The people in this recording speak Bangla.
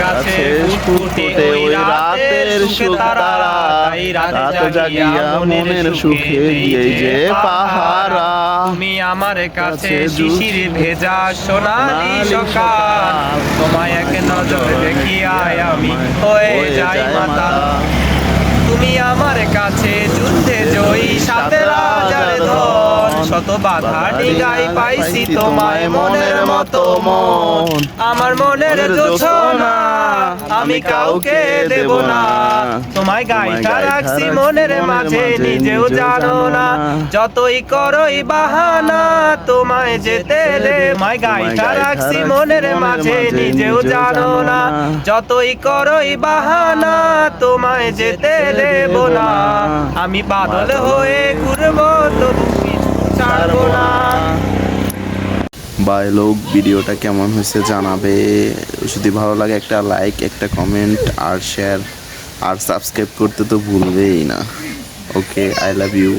কাছে ফুটফুটে ওই রাতের সুখ তারা রাতে জাগিয়া মনের সুখে যে পাহারা তুমি আমার কাছে শিশির ভেজা সোনালি সকাল। তোমায় এক নজর দেখিয়ায় আমি হয়ে যাই মাতাল তুমি আমার কাছে যুদ্ধে জয়ী সাথে রাজার ধন। শত বাধা ডিগাই পাইছি তোমায় মনের মতো মন। আমার মনের জোছনা আমি কাউকে দেব না। তোমায় গাইটা রাখছি মনের মাঝে নিজেও জানো না। যতই করই বাহানা তোমায় যেতে দে মাই গাইটা রাখছি মনের মাঝে নিজেও জানো না। যতই করই বাহানা তোমায় যেতে দেব না। আমি বাদল হয়ে ঘুরবো পিছু ছাড়বো না। বাই লোক, ভিডিওটা কেমন হয়েছে জানাবে। যদি ভালো লাগে একটা লাইক একটা কমেন্ট আর শেয়ার আর সাবস্ক্রাইব করতে তো ভুলবেই না। Okay I love you